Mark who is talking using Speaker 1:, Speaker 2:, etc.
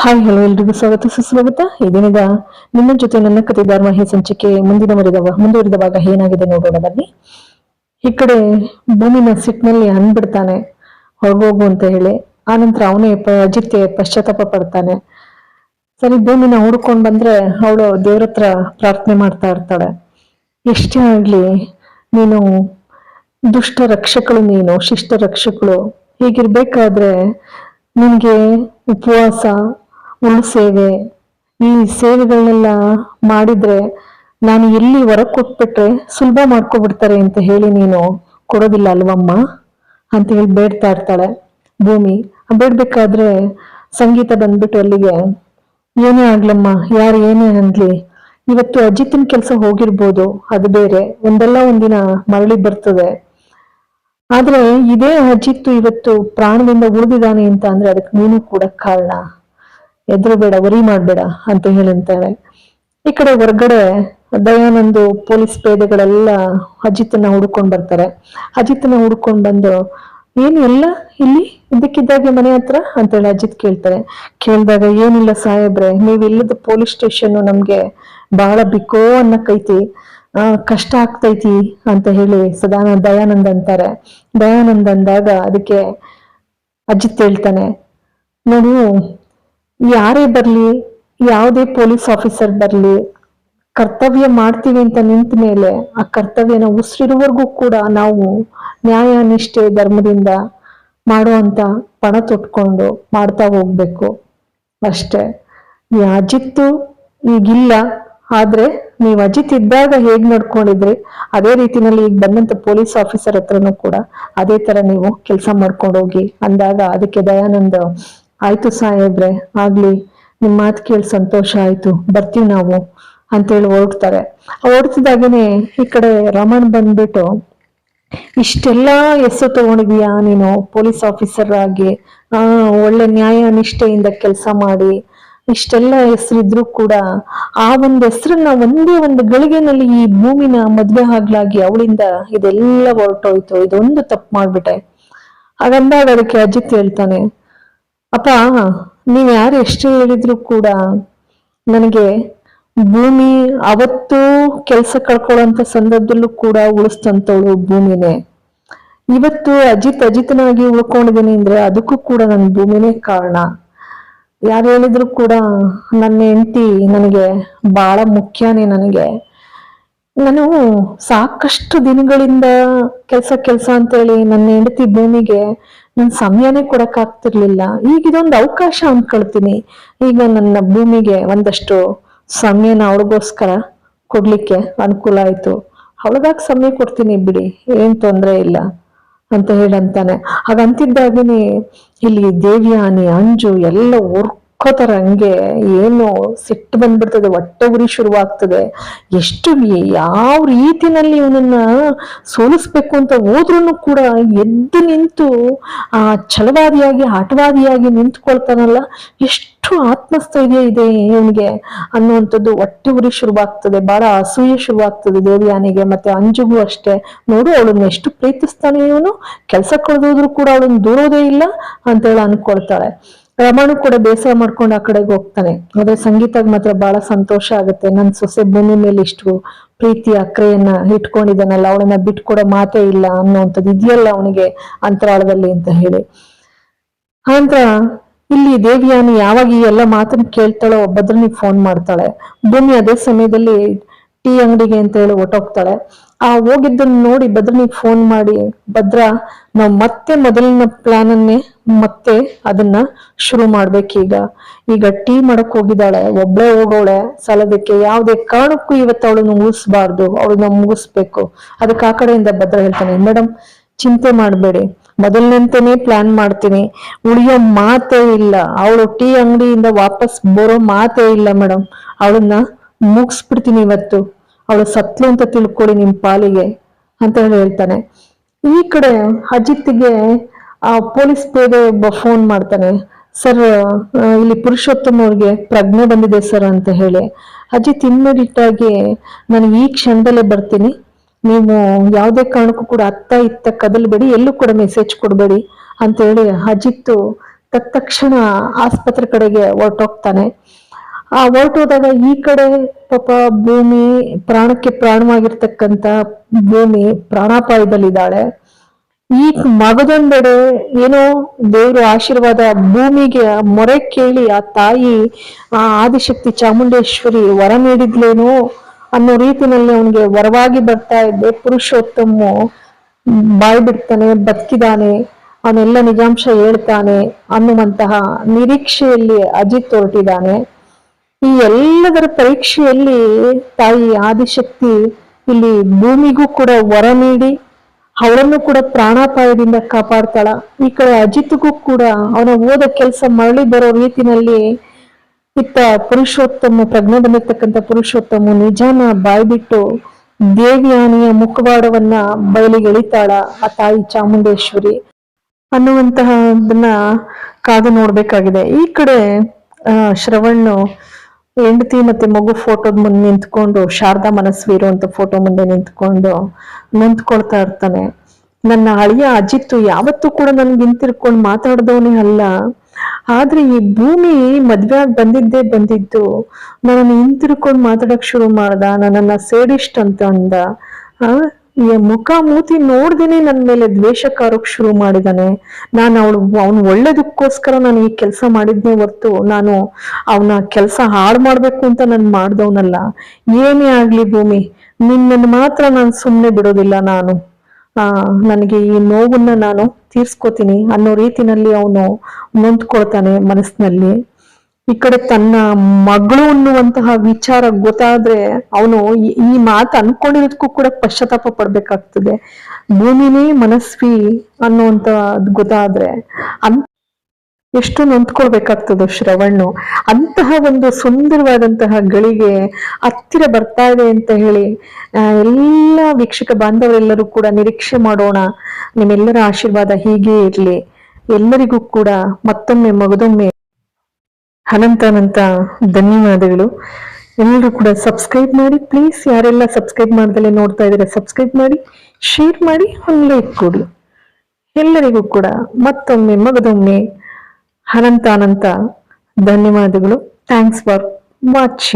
Speaker 1: Hi hello ಎಲ್ರಿಗೂ ಸ್ವಾಗತ, ಸುಸ್ವಾಗತ. ಇದೇನಿದ ನಿಮ್ಮ ಜೊತೆ ನನ್ನ ಕತೆ ಧಾರವಾಹಿ ಸಂಚಿಕೆ ಮುಂದಿನ ಮುಂದುವರಿದ ಭಾಗ ಏನಾಗಿದೆ ನೋಡೋಣ, ಬನ್ನಿ. ಈ ಕಡೆ ಭೂಮಿನ ಸಿಟ್ನಲ್ಲಿ ಅಂದ್ಬಿಡ್ತಾನೆ ಹೊರಗೋಗು ಅಂತ ಹೇಳಿ. ಆನಂತರ ಅವನೇ ಅಜಿತ್ಯ ಪಶ್ಚಾತ್ತಾಪ ಪಡ್ತಾನೆ. ಸರಿ, ಭೂಮಿನ ಹುಡ್ಕೊಂಡ್ ಬಂದ್ರೆ ಅವಳು ದೇವ್ರ ಹತ್ರ ಪ್ರಾರ್ಥನೆ ಮಾಡ್ತಾ ಇರ್ತಾಳೆ. ಎಷ್ಟೇ ಆಗ್ಲಿ? ನೀನು ದುಷ್ಟ ರಕ್ಷಕಳು ನೀನು, ಶಿಷ್ಟ ರಕ್ಷಕಳು. ಹೀಗಿರ್ಬೇಕಾದ್ರೆ ನಿನ್ಗೆ ಉಪವಾಸ ಉಳು ಸೇವೆ, ಈ ಸೇವೆಗಳನ್ನೆಲ್ಲ ಮಾಡಿದ್ರೆ ನಾನು ಎಲ್ಲಿ ಹೊರ ಕೊಟ್ಬಿಟ್ರೆ ಸುಲಭ ಮಾಡ್ಕೊಬಿಡ್ತಾರೆ ಅಂತ ಹೇಳಿ ನೀನು ಕೊಡೋದಿಲ್ಲ ಅಲ್ವಮ್ಮ? ಅಂತ ಹೇಳಿ ಬೇಡ್ತಾ ಇರ್ತಾಳೆ. ಭೂಮಿ, ಬೇಡ್ಬೇಕಾದ್ರೆ ಸಂಗೀತ ಬಂದ್ಬಿಟ್ಟು ಅಲ್ಲಿಗೆ, ಏನೇ ಆಗ್ಲಮ್ಮ, ಯಾರು ಏನೇ ಅನ್ಲಿ ಇವತ್ತು ಅಜಿತಿನ ಕೆಲಸ ಹೋಗಿರ್ಬೋದು, ಅದು ಬೇರೆ, ಒಂದಲ್ಲ ಒಂದಿನ ಮರಳಿ ಬರ್ತದೆ. ಆದ್ರೆ ಇದೇ ಅಜಿತ್ತು ಇವತ್ತು ಪ್ರಾಣದಿಂದ ಉಳಿದಿದ್ದಾನೆ ಅಂತ ಅಂದ್ರೆ ಅದಕ್ಕೆ ನೀನು ಕೂಡ ಕಾರಣ. ಎದುರು ಬೇಡ, ವರಿ ಮಾಡಬೇಡ ಅಂತ ಹೇಳಂತಾರೆ ಈ ಕಡೆ ಹೊರಗಡೆ ದಯಾನಂದು ಪೊಲೀಸ್ ಪೇದೆಗಳೆಲ್ಲ ಅಜಿತ್ನ ಹುಡ್ಕೊಂಡ್ ಬರ್ತಾರೆ. ಅಜಿತ್ನ ಹುಡ್ಕೊಂಡ್ ಬಂದು, ಏನು ಎಲ್ಲ ಇಲ್ಲಿ ಇದಕ್ಕಿದ್ದಾಗೆ ಮನೆ ಹತ್ರ? ಅಂತೇಳಿ ಅಜಿತ್ ಕೇಳ್ತಾರೆ. ಕೇಳಿದಾಗ, ಏನಿಲ್ಲ ಸಾಹೇಬ್ರೆ, ನೀವು ಇಲ್ಲದ ಪೊಲೀಸ್ ಸ್ಟೇಷನ್ ನಮ್ಗೆ ಬಹಳ ಬಿಕೋ ಅನ್ನಕ್ಕೈತಿ ಆ, ಕಷ್ಟ ಆಗ್ತೈತಿ ಅಂತ ಹೇಳಿ ಸದಾನ ದಯಾನಂದ್ ಅಂತಾರೆ. ದಯಾನಂದ್ ಅಂದಾಗ ಅದಕ್ಕೆ ಅಜಿತ್ ಹೇಳ್ತಾನೆ, ನೋಡು ಯಾರೇ ಬರ್ಲಿ, ಯಾವುದೇ ಪೊಲೀಸ್ ಆಫೀಸರ್ ಬರ್ಲಿ, ಕರ್ತವ್ಯ ಮಾಡ್ತೀವಿ ಅಂತ ನಿಂತ ಮೇಲೆ ಆ ಕರ್ತವ್ಯನ ಉಸಿರಿರುವವರೆಗೂ ಕೂಡ ನಾವು ನ್ಯಾಯ, ನಿಷ್ಠೆ, ಧರ್ಮದಿಂದ ಮಾಡುವಂತ ಪಣ ತೊಟ್ಕೊಂಡು ಮಾಡ್ತಾ ಹೋಗ್ಬೇಕು. ಅಷ್ಟೇ, ಈ ಅಜಿತ್ತು ಈಗಿಲ್ಲ, ಆದ್ರೆ ನೀವು ಅಜಿತ್ ಇದ್ದಾಗ ಹೇಗ್ ನಡ್ಕೊಂಡಿದ್ರಿ? ಅದೇ ರೀತಿನಲ್ಲಿ ಈಗ ಬಂದಂತ ಪೊಲೀಸ್ ಆಫೀಸರ್ ಹತ್ರನೂ ಕೂಡ ಅದೇ ತರ ನೀವು ಕೆಲಸ ಮಾಡ್ಕೊಂಡು ಹೋಗಿ ಅಂದಾಗ ಅದಕ್ಕೆ ದಯಾನಂದ ಆಯ್ತು ಸಾಹೇಬ್ರೆ, ಆಗ್ಲಿ, ನಿಮ್ ಮಾತು ಕೇಳಿ ಸಂತೋಷ ಆಯ್ತು. ಬರ್ತೀವಿ ನಾವು ಅಂತೇಳಿ ಓಡ್ತಾರೆ. ಹೊರಡ್ತಿದ್ದಾಗೇನೆ ಈ ಕಡೆ ರಮಣ್ ಬಂದ್ಬಿಟ್ಟು, ಇಷ್ಟೆಲ್ಲ ಹೆಸರು ತಗೊಂಡಿದೀಯಾ ನೀನು? ಪೊಲೀಸ್ ಆಫೀಸರ್ ಆಗಿ, ಆ, ಒಳ್ಳೆ ನ್ಯಾಯ ನಿಷ್ಠೆಯಿಂದ ಕೆಲಸ ಮಾಡಿ, ಇಷ್ಟೆಲ್ಲ ಹೆಸರಿದ್ರು ಕೂಡ ಆ ಒಂದು ಹೆಸರನ್ನ ಒಂದೇ ಒಂದು ಗಳಿಗೆನಲ್ಲಿ ಈ ಭೂಮಿನ ಮದ್ವೆ ಆಗ್ಲಾಗಿ ಅವಳಿಂದ ಇದೆಲ್ಲ ಹೊರಟೋಯ್ತು. ಇದೊಂದು ತಪ್ಪು ಮಾಡ್ಬಿಟ್ಟೆ. ಹಾಗಂದಾಗ ಅದಕ್ಕೆ ಅಜಿತ್ ಹೇಳ್ತಾನೆ ಅಪ್ಪ ನೀವು ಯಾರು ಎಷ್ಟು ಹೇಳಿದ್ರು ಕೂಡ ನನಗೆ ಭೂಮಿ ಅವತ್ತು ಕೆಲಸ ಕಳ್ಕೊಳ್ಳೋಂತ ಸಂದರ್ಭದಲ್ಲೂ ಕೂಡ ಉಳಿಸ್ತಂತವಳು ಭೂಮಿನೇ. ಇವತ್ತು ಅಜಿತ್ ಅಜಿತನಾಗಿ ಉಳ್ಕೊಂಡಿದ್ದೀನಿ ಅಂದ್ರೆ ಅದಕ್ಕೂ ಕೂಡ ನನ್ನ ಭೂಮಿನೇ ಕಾರಣ. ಯಾರು ಹೇಳಿದ್ರು ಕೂಡ ನನ್ನ ಹೆಂಡತಿ ನನಗೆ ಬಹಳ ಮುಖ್ಯನೇ ನನಗೆ. ನಾನು ಸಾಕಷ್ಟು ದಿನಗಳಿಂದ ಕೆಲಸ ಕೆಲಸ ಅಂತೇಳಿ ನನ್ನ ಹೆಂಡತಿ ಭೂಮಿಗೆ ನನ್ನ ಸಮಯನೇ ಕೊಡಕ್ ಆಗ್ತಿರ್ಲಿಲ್ಲ. ಈಗ ಇದೊಂದು ಅವಕಾಶ ಅಂದ್ಕೊಳ್ತೀನಿ ಈಗ ನನ್ನ ಭೂಮಿಗೆ ಒಂದಷ್ಟು ಸಮಯನ ಅವಳಿಗೋಸ್ಕರ ಕೊಡ್ಲಿಕ್ಕೆ ಅನುಕೂಲ ಆಯ್ತು. ಅವಳಿಗಾಗ ಸಮಯ ಕೊಡ್ತೀನಿ ಬಿಡಿ, ಏನ್ ತೊಂದ್ರೆ ಇಲ್ಲ ಅಂತ ಹೇಳಂತಾನೆ. ಹಾಗಂತಿದ್ದಾಗನೇ ಇಲ್ಲಿ ದೇವ್ಯಾನಿ, ಅಂಜು ಎಲ್ಲ ಉರ್ಕೋತಾರ ಹಂಗೆ ಏನು ಸಿಟ್ಟು ಬಂದ್ಬಿಡ್ತದೆ, ಹೊಟ್ಟೆ ಉರಿ ಶುರುವಾಗ್ತದೆ. ಎಷ್ಟು ಯಾವ ರೀತಿನಲ್ಲಿ ಇವನನ್ನ ಸೋಲಿಸ್ಬೇಕು ಅಂತ ಹೋದ್ರೂ ಕೂಡ ಎದ್ದು ನಿಂತು, ಆ ಛಲವಾದಿಯಾಗಿ, ಆಟವಾದಿಯಾಗಿ ನಿಂತ್ಕೊಳ್ತಾನಲ್ಲ, ಎಷ್ಟು ಆತ್ಮಸ್ಥೈರ್ಯ ಇದೆ ಇವನಿಗೆ ಅನ್ನುವಂಥದ್ದು. ಹೊಟ್ಟೆ ಉರಿ ಶುರುವಾಗ್ತದೆ, ಬಹಳ ಅಸೂಯೆ ಶುರುವಾಗ್ತದೆ ದೇವ್ಯಾನಿಗೆ, ಮತ್ತೆ ಅಂಜುಗೂ ಅಷ್ಟೇ. ನೋಡು ಅವಳನ್ನ ಎಷ್ಟು ಪ್ರೀತಿಸ್ತಾನೆ ಇವನು. ಕೆಲಸ ಕಳೆದೋದ್ರು ಕೂಡ ಅವಳನ್ನ ದೂರೋದೇ ಇಲ್ಲ ಅಂತೇಳಿ ಅನ್ಕೊಳ್ತಾಳೆ ರಮಣು ಕೂಡ ಬೇಸರ ಮಾಡ್ಕೊಂಡು ಆ ಕಡೆಗೆ ಹೋಗ್ತಾನೆ. ಆದ್ರೆ ಸಂಗೀತಾಗ ಮಾತ್ರ ಬಹಳ ಸಂತೋಷ ಆಗುತ್ತೆ. ನನ್ ಸೊಸೆ ಭೂಮಿ ಮೇಲೆ ಇಷ್ಟು ಪ್ರೀತಿ, ಅಕ್ರೆಯನ್ನ ಇಟ್ಕೊಂಡಿದ್ದಾನಲ್ಲ, ಅವಳನ್ನ ಬಿಟ್ಕೊಡೋ ಮಾತೇ ಇಲ್ಲ ಅನ್ನುವಂಥದ್ದು ಇದೆಯಲ್ಲ ಅವನಿಗೆ ಅಂತರಾಳದಲ್ಲಿ ಅಂತ ಹೇಳಿ. ಆನಂತರ ಇಲ್ಲಿ ದೇವಿಯಾನಿ ಯಾವಾಗ ಈ ಎಲ್ಲ ಮಾತನ್ನ ಕೇಳ್ತಾಳೋ ಒಬ್ಬದ್ರನಿಗೆ ಫೋನ್ ಮಾಡ್ತಾಳೆ. ಭೂಮಿ ಅದೇ ಸಮಯದಲ್ಲಿ ಟೀ ಅಂಗಡಿಗೆ ಅಂತ ಹೇಳಿ ಹೊಟ್ಟೋಗ್ತಾಳೆ ಆ ಹೋಗಿದ್ದನ್ನ ನೋಡಿ ಭದ್ರನಿಗೆ ಫೋನ್ ಮಾಡಿ, ಭದ್ರ, ನಾವ್ ಮತ್ತೆ ಮೊದಲಿನ ಪ್ಲಾನ್ ಅನ್ನೇ ಮತ್ತೆ ಅದನ್ನ ಶುರು ಮಾಡ್ಬೇಕೀಗ ಈಗ. ಟೀ ಮಾಡಕ್ ಹೋಗಿದ್ದಾಳೆ, ಒಬ್ಳೆ ಹೋಗೋಳೆ ಸಲದಕ್ಕೆ ಯಾವುದೇ ಕಾರಣಕ್ಕೂ ಇವತ್ತು ಅವಳನ್ನ ಮುಗಿಸ್ಬಾರ್ದು, ಅವಳನ್ನ ಮುಗಿಸ್ಬೇಕು. ಅದಕ್ಕೆ ಆ ಕಡೆಯಿಂದ ಭದ್ರ ಹೇಳ್ತಾನೆ ಮೇಡಮ್ ಚಿಂತೆ ಮಾಡಬೇಡಿ. ಮೊದಲನಂತೆನೆ ಪ್ಲಾನ್ ಮಾಡ್ತೀನಿ. ಉಳಿಯೋ ಮಾತೇ ಇಲ್ಲ. ಅವಳು ಟೀ ಅಂಗಡಿಯಿಂದ ವಾಪಸ್ ಬರೋ ಮಾತೇ ಇಲ್ಲ ಮೇಡಮ್ ಅವಳನ್ನ ಮುಗಿಸ್ಬಿಡ್ತೀನಿ ಇವತ್ತು. ಅವಳು ಸತ್ಲು ಅಂತ ತಿಳ್ಕೊಳ್ಳಿ ನಿಮ್ ಪಾಲಿಗೆ, ಅಂತ ಹೇಳಿ ಹೇಳ್ತಾನೆ. ಈ ಕಡೆ ಅಜಿತ್ಗೆ ಪೊಲೀಸ್ ಪೇದೆ ಒಬ್ಬ ಫೋನ್ ಮಾಡ್ತಾನೆ, ಸರ್ ಇಲ್ಲಿ ಪುರುಷೋತ್ತಮ್ ಅವ್ರಿಗೆ ಪ್ರಜ್ಞೆ ಬಂದಿದೆ ಸರ್ ಅಂತ ಹೇಳಿ. ಅಜಿತ್ ಇಮ್ಮಿಡಿಯೇಟ್ ನಾನು ಈ ಕ್ಷಣದಲ್ಲೇ ಬರ್ತೀನಿ. ನೀವು ಯಾವುದೇ ಕಾರಣಕ್ಕೂ ಕೂಡ ಅತ್ತ ಇತ್ತ ಕದಲ್ಬೇಡಿ, ಎಲ್ಲೂ ಕೂಡ ಮೆಸೇಜ್ ಕೊಡಬೇಡಿ ಅಂತ ಹೇಳಿ ಅಜಿತ್ತು ತತ್ಕ್ಷಣ ಆಸ್ಪತ್ರೆ ಕಡೆಗೆ ಹೊರಟೋಗ್ತಾನೆ. ಆ ಹೊರಟೋದಾಗ ಈ ಕಡೆ ಪಾಪ ಭೂಮಿ ಪ್ರಾಣಕ್ಕೆ ಪ್ರಾಣವಾಗಿರ್ತಕ್ಕಂಥ ಭೂಮಿ ಪ್ರಾಣಾಪಾಯದಲ್ಲಿದ್ದಾಳೆ. ಈ ಮಗದೊಂದೆಡೆ ಏನೋ ದೇವರ ಆಶೀರ್ವಾದ ಭೂಮಿಗೆ ಮೊರೆ ಕೇಳಿ ಆ ತಾಯಿ, ಆ ಆದಿಶಕ್ತಿ ಚಾಮುಂಡೇಶ್ವರಿ ವರ ನೀಡಿದ್ಲೇನೋ ಅನ್ನೋ ರೀತಿನಲ್ಲಿ ಅವನಿಗೆ ವರವಾಗಿ ಬರ್ತಾ ಇದ್ದೆ. ಪುರುಷೋತ್ತಮ ಬಾಯ್ ಬಿಡ್ತಾನೆ, ಬದುಕಿದಾನೆ, ಅವನೆಲ್ಲ ನಿಜಾಂಶ ಹೇಳ್ತಾನೆ ಅನ್ನುವಂತಹ ನಿರೀಕ್ಷೆಯಲ್ಲಿ ಅಜಿತ್ ಹೊರಟಿದ್ದಾನೆ. ಈ ಎಲ್ಲದರ ಪರೀಕ್ಷೆಯಲ್ಲಿ ತಾಯಿ ಆದಿಶಕ್ತಿ ಇಲ್ಲಿ ಭೂಮಿಗೂ ಕೂಡ ವರ ನೀಡಿ ಅವಳನ್ನು ಕೂಡ ಪ್ರಾಣಾಪಾಯದಿಂದ ಕಾಪಾಡ್ತಾಳ. ಈ ಕಡೆ ಅಜಿತ್ಗೂ ಕೂಡ ಅವನ ಓದ ಕೆಲಸ ಮರಳಿ ಬರೋ ರೀತಿನಲ್ಲಿ ಇತ್ತ ಪುರುಷೋತ್ತಮ ಪ್ರಜ್ಞೆ ಬಂದಿರ್ತಕ್ಕಂಥ ಪುರುಷೋತ್ತಮ ನಿಜಾನ ಬಾಯ್ಬಿಟ್ಟು ದೇವಿಯಾನಿಯ ಮುಖವಾಡವನ್ನ ಬಯಲಿಗೆ ಎಳಿತಾಳ ಆ ತಾಯಿ ಚಾಮುಂಡೇಶ್ವರಿ ಅನ್ನುವಂತಹದನ್ನ ಕಾದು ನೋಡ್ಬೇಕಾಗಿದೆ. ಈ ಕಡೆ ಶ್ರವಣ್ಣು ಹೆಂಡತಿ ಮತ್ತೆ ಮಗು ಫೋಟೋದ ಮುಂದೆ ನಿಂತ್ಕೊಂಡು, ಶಾರದಾ ಮನಸ್ವಿ ಅಂತ ಫೋಟೋ ಮುಂದೆ ನಿಂತ್ಕೊಂಡು ನೊಂದ್ಕೊಳ್ತಾ ಇರ್ತಾನೆ. ನನ್ನ ಅಳಿಯ ಅಜಿತ್ತು ಯಾವತ್ತೂ ಕೂಡ ನನ್ಗೆ ಹಿಂತಿರ್ಕೊಂಡು ಮಾತಾಡ್ದವನೇ ಅಲ್ಲ. ಆದ್ರೆ ಈ ಭೂಮಿ ಮದ್ವೆ ಆಗಿ ಬಂದಿದ್ದೇ ಬಂದಿದ್ದು. ನನ್ನನ್ನು ಹಿಂತಿರ್ಕೊಂಡು ಮಾತಾಡಕ್ ಶುರು ಮಾಡ್ದ, ನನ್ನನ್ನ ಸೇಡಿಸ್ಟ್ ಅಂತ ಅಂದ. ಆ? ಮುಖ ಮೂತಿ ನೋಡ್ದೇನೆ ನನ್ ಮೇಲೆ ದ್ವೇಷ ಶುರು ಮಾಡಿದಾನೆ. ನಾನು ಅವಳು ಅವ್ನು ಒಳ್ಳೇದಕ್ಕೋಸ್ಕರ ನಾನು ಈ ಕೆಲಸ ಮಾಡಿದ್ನೇ ಹೊರ್ತು ನಾನು ಅವನ ಕೆಲಸ ಹಾಳು ಮಾಡ್ಬೇಕು ಅಂತ ನಾನು ಮಾಡ್ದವನಲ್ಲ. ಏನೇ ಆಗ್ಲಿ ಭೂಮಿ ನಿನ್ನನ್ನು ಮಾತ್ರ ನಾನು ಸುಮ್ಮನೆ ಬಿಡೋದಿಲ್ಲ ನಾನು. ಆ, ನನಗೆ ಈ ನೋವನ್ನ ನಾನು ತೀರ್ಸ್ಕೊತೀನಿ ಅನ್ನೋ ರೀತಿನಲ್ಲಿ ಅವನು ನೊಂದ್ಕೊಳ್ತಾನೆ ಮನಸ್ಸಿನಲ್ಲಿ. ಈ ಕಡೆ ತನ್ನ ಮಗಳು ಅನ್ನುವಂತಹ ವಿಚಾರ ಗೊತ್ತಾದ್ರೆ ಅವನು ಈ ಮಾತು ಅನ್ಕೊಂಡಿರೋದಕ್ಕೂ ಕೂಡ ಪಶ್ಚಾತ್ತಾಪ ಪಡ್ಬೇಕಾಗ್ತದೆ. ಭೂಮಿನೇ ಮನಸ್ವಿ ಅನ್ನುವಂತ ಗೊತ್ತಾದ್ರೆ ಅನ್ ಎಷ್ಟು ನೊಂದ್ಕೊಳ್ಬೇಕಾಗ್ತದೋ ಶ್ರವಣ್ಣು ಅಂತಹ ಒಂದು ಸುಂದರವಾದಂತಹ ಗಳಿಗೆ ಹತ್ತಿರ ಬರ್ತಾ ಇದೆ ಅಂತ ಹೇಳಿ ಎಲ್ಲ ವೀಕ್ಷಕ ಬಾಂಧವರೆಲ್ಲರೂ ಕೂಡ ನಿರೀಕ್ಷೆ ಮಾಡೋಣ. ನಿಮ್ಮೆಲ್ಲರ ಆಶೀರ್ವಾದ ಹೀಗೆ ಇರ್ಲಿ. ಎಲ್ಲರಿಗೂ ಕೂಡ ಮತ್ತೊಮ್ಮೆ ಮಗದೊಮ್ಮೆ ಅನಂತ ಅನಂತ ಧನ್ಯವಾದಗಳು. ಎಲ್ಲರೂ ಕೂಡ ಸಬ್ಸ್ಕ್ರೈಬ್ ಮಾಡಿ ಪ್ಲೀಸ್ ಯಾರೆಲ್ಲ ಸಬ್ಸ್ಕ್ರೈಬ್ ಮಾಡ್ದಲೆ ನೋಡ್ತಾ ಇದ್ದಾರೆ ಸಬ್ಸ್ಕ್ರೈಬ್ ಮಾಡಿ ಶೇರ್ ಮಾಡಿ, ಒಂದು ಲೈಕ್ ಕೊಡಿ. ಎಲ್ಲರಿಗೂ ಕೂಡ ಮತ್ತೊಮ್ಮೆ, ಮಗದೊಮ್ಮೆ ಅನಂತ ಅನಂತ ಧನ್ಯವಾದಗಳು. Thanks for watching